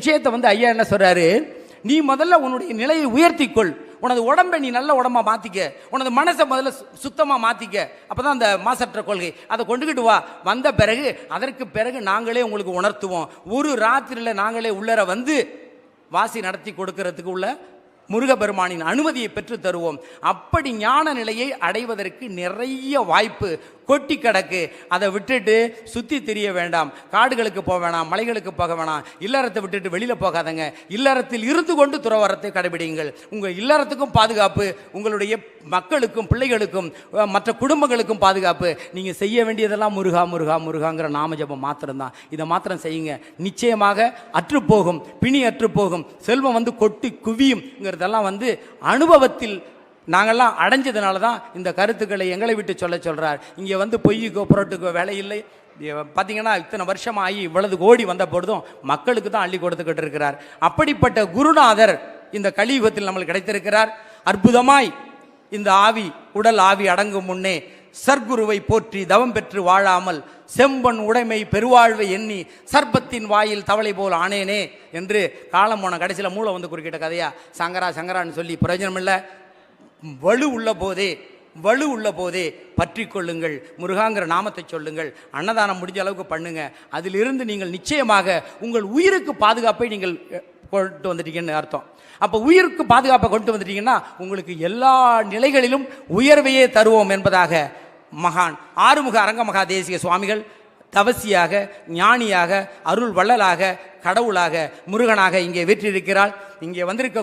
விஷயத்தை வந்து ஐயா என்ன சொல்கிறாரு நீ முதல்ல உன்னுடைய நிலையை உயர்த்திக்கொள். உனது உடம்பை நீ நல்ல உடம்பா மாற்றிக்க உனது மனசை முதல்ல சு- மாற்றிக்க அப்போ தான் அந்த மாசற்ற கொள்கை. அதை கொண்டுக்கிட்டு வா. வந்த பிறகு அதற்கு பிறகு நாங்களே உங்களுக்கு உணர்த்துவோம். ஒரு ராத்திரியில் நாங்களே உள்ளர வந்து வாசி நடத்தி கொடுக்கறதுக்கு உள்ள முருகபெருமானின் அனுமதியை பெற்று தருவோம். அப்படி ஞான நிலையை அடைவதற்கு நிறைய வாய்ப்பு. கொட்டி கிடக்கு. அதை விட்டுட்டு சுற்றி தெரிய வேண்டாம். காடுகளுக்கு போக வேணாம் மலைகளுக்கு போக வேணாம். இல்லறத்தை விட்டுட்டு வெளியில் போகாதங்க. இல்லறத்தில் இருந்து கொண்டு துறவரத்தை கடைபிடிங்கள் உங்கள் இல்லறத்துக்கும் பாதுகாப்பு உங்களுடைய மக்களுக்கும் பிள்ளைகளுக்கும் மற்ற குடும்பங்களுக்கும் பாதுகாப்பு. நீங்கள் செய்ய வேண்டியதெல்லாம் முருகா முருகா முருகாங்கிற நாமஜபம் மாத்திரம்தான். இதை மாத்திரம் செய்யுங்க. நிச்சயமாக அற்றுப்போகும் பிணி அற்றுப்போகும். செல்வம் வந்து கொட்டி குவியும்ங்கிறதெல்லாம் வந்து அனுபவத்தில் நாங்கள்லாம் அடைஞ்சதுனால தான் இந்த கருத்துக்களை எங்களை விட்டு சொல்ல சொல்கிறார் இங்கே வந்து பொய்யுக்கோ புரட்டுக்கோ வேலை இல்லை. பார்த்தீங்கன்னா இத்தனை வருஷம் ஆகி இவ்வளவு கோடி வந்த பொழுதும் மக்களுக்கு தான் அள்ளி கொடுத்துக்கிட்டு இருக்கிறார். அப்படிப்பட்ட குருநாதர் இந்த கலியுகத்தில் நம்மளுக்கு கிடைத்திருக்கிறார். அற்புதமாய் இந்த ஆவி உடல் ஆவி அடங்கும் முன்னே சர்க்குருவை போற்றி தவம் பெற்று வாழாமல் செம்பன் உடைமை பெருவாழ்வை எண்ணி சர்ப்பத்தின் வாயில் தவளை போல் ஆனேனே என்று காலம் போன கடைசியில் மூளை வந்து குறுக்கிட்ட கதையா? சங்கரா சங்கரான்னு சொல்லி பிரயோஜனம் இல்லை வலு உள்ள போதே வலு உள்ள போதே பற்றி கொள்ளுங்கள் முருகாங்கிற நாமத்தை சொல்லுங்கள் அன்னதானம் முடிஞ்ச அளவுக்கு பண்ணுங்க. அதிலிருந்து நீங்கள் நிச்சயமாக உங்கள் உயிருக்கு பாதுகாப்பை நீங்கள் கொண்டு வந்துட்டீங்கன்னு அர்த்தம். அப்போ உயிருக்கு பாதுகாப்பை கொண்டு வந்துட்டீங்கன்னா உங்களுக்கு எல்லா நிலைகளிலும் உயர்வையே தருவோம் என்பதாக மகான் ஆறுமுக அரங்கமகா தேசிய சுவாமிகள் தவசியாக ஞானியாக அருள் வள்ளலாக கடவுளாக முருகனாக இங்கே வீற்றிருக்கிறாள் இங்கே வந்திருக்க